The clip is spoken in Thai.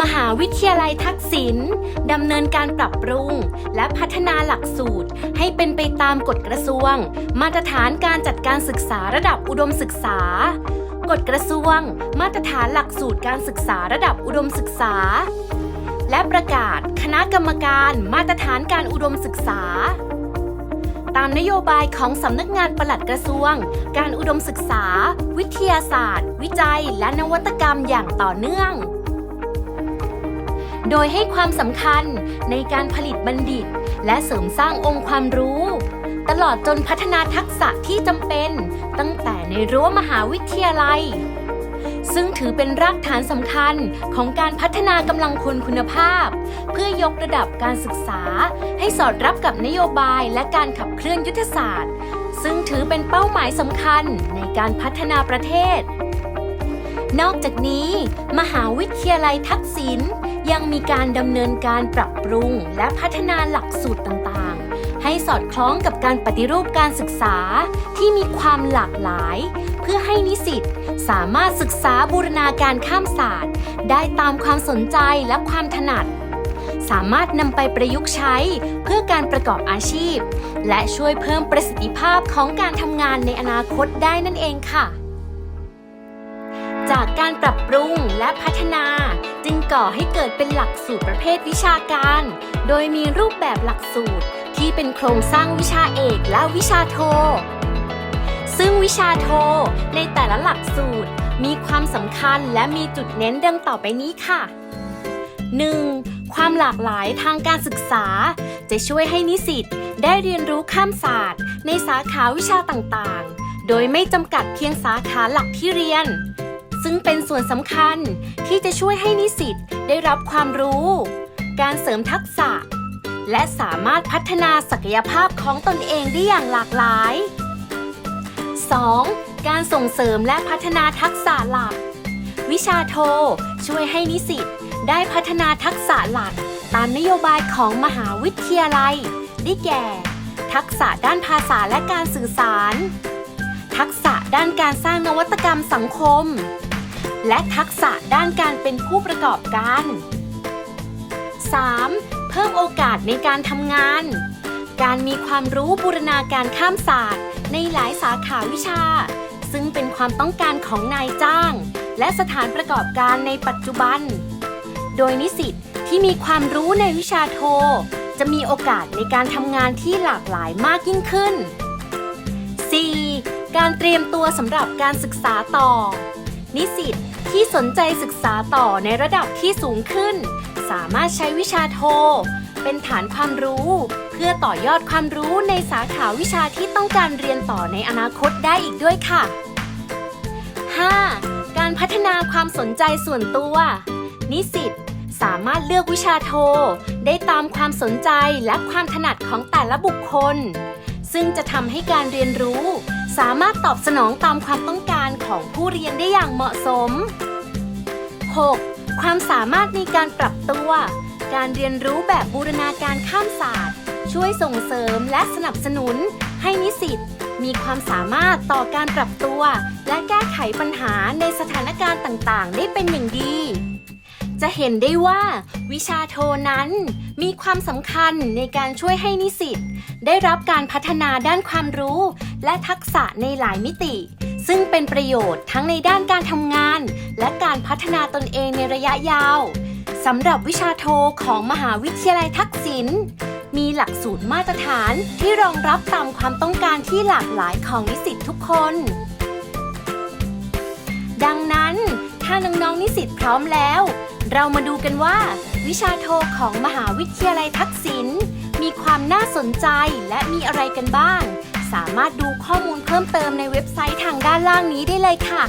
มหาวิทยาลัยทักษิณดำเนินการปรับปรุง และพัฒนาหลักสูตร ให้เป็นไปตามกฎกระทรวง มาตรฐานการจัดการศึกษาระดับอุดมศึกษากฎกระทรวง มาตรฐานหลักสูตรการศึกษาระดับอุดมศึกษา และประกาศคณะกรรมการมาตรฐานการอุดมศึกษา ตามนโยบายของสำนักงานปลัดกระทรวง การอุดมศึกษา วิทยาศาสตร์ วิจัย และนวัตกรรมอย่างต่อเนื่อง โดยให้ความสำคัญในการผลิตบัณฑิต และเสริมสร้างองค์ความรู้ ตลอดจนพัฒนาทักษะที่จำเป็น ตั้งแต่ในรั้วมหาวิทยาลัย ซึ่งถือเป็นรากฐานสำคัญของการพัฒนากำลังคนคุณภาพ เพื่อยกระดับการศึกษา ให้สอดรับกับนโยบายและการขับเคลื่อนยุทธศาสตร์ ซึ่งถือเป็นเป้าหมายสำคัญในการพัฒนาประเทศนอกจากนี้ มหาวิทยาลัยทักษิณ ยังมีการดำเนินการปรับปรุง และพัฒนาหลักสูตรต่างๆ ให้สอดคล้องกับการปฏิรูปการศึกษาที่มีความหลากหลาย เพื่อให้นิสิตสามารถศึกษาบูรณาการข้ามศาสตร์ ได้ตามความสนใจและความถนัด สามารถนำไปประยุกต์ใช้เพื่อการประกอบอาชีพ และช่วยเพิ่มประสิทธิภาพของการทำงานในอนาคตได้นั่นเองค่ะ จากการปรับปรุงและพัฒนา ก่อให้เกิดเป็นหลักสูตรประเภทวิชาการ โดยมีรูปแบบหลักสูตรที่เป็นโครงสร้างวิชาเอกและวิชาโท ซึ่งวิชาโท ในแต่ละหลักสูตรมีความสำคัญและมีจุดเน้นดังต่อไปนี้ค่ะ 1. ความหลากหลายทางการศึกษา จะช่วยให้นิสิตได้เรียนรู้ข้ามศาสตร์ ในสาขาวิชาต่างๆ โดยไม่จำกัดเพียงสาขาหลักที่เรียน ซึ่งเป็นส่วนสำคัญที่จะช่วยให้นิสิตได้รับความรู้ การเสริมทักษะ และสามารถพัฒนาศักยภาพของตนเองได้อย่างหลากหลาย 2. การส่งเสริมและพัฒนาทักษะหลัก วิชาโท ช่วยให้นิสิตได้พัฒนาทักษะหลัก ตามนโยบายของมหาวิทยาลัย ได้แก่ ทักษะด้านภาษาและการสื่อสาร ทักษะด้านการสร้างนวัตกรรมสังคม และทักษะด้านการเป็นผู้ประกอบการ 3. เพิ่มโอกาสในการทำงาน การมีความรู้บูรณาการข้ามศาสตร์ ในหลายสาขาวิชา ซึ่งเป็นความต้องการของนายจ้าง และสถานประกอบการในปัจจุบัน โดยนิสิตที่มีความรู้ในวิชาโท จะมีโอกาสในการทำงานที่หลากหลายมากยิ่งขึ้น 4. การเตรียมตัวสำหรับการศึกษาต่อ นิสิตที่สนใจศึกษาต่อในระดับที่สูงขึ้น สามารถใช้วิชาโท เป็นฐานความรู้ เพื่อต่อยอดความรู้ในสาขาวิชาที่ต้องการเรียนต่อในอนาคตได้อีกด้วยค่ะ 5. การพัฒนาความสนใจส่วนตัว นิสิตสามารถเลือกวิชาโท ได้ตามความสนใจและความถนัดของแต่ละบุคคล ซึ่งจะทำให้การเรียนรู้ สามารถตอบสนองตามความต้องการของผู้เรียนได้อย่างเหมาะสม 6. ความสามารถในการปรับตัว การเรียนรู้แบบบูรณาการข้ามศาสตร์ ช่วยส่งเสริมและสนับสนุน ให้นิสิตมีความสามารถต่อการปรับตัว และแก้ไขปัญหาในสถานการณ์ต่างๆ ได้เป็นอย่างดี จะเห็นได้ว่าวิชาโทนั้นมีความสำคัญในการช่วยให้นิสิตได้รับการพัฒนาด้านความรู้ และทักษะในหลายมิติ ซึ่งเป็นประโยชน์ทั้งในด้านการทำงาน และการพัฒนาตนเองในระยะยาวสำหรับวิชาโทของมหาวิทยาลัยทักษิณมีหลักสูตรมาตรฐานที่รองรับตามความต้องการที่หลากหลายของนิสิตทุกคน ดังนั้นถ้าน้องๆนิสิตพร้อมแล้ว เรามาดูกันว่า วิชาโทของมหาวิทยาลัยทักษิณมีความน่าสนใจและมีอะไรกันบ้าง สามารถดูข้อมูลเพิ่มเติมในเว็บไซต์ทางด้านล่างนี้ได้เลยค่ะ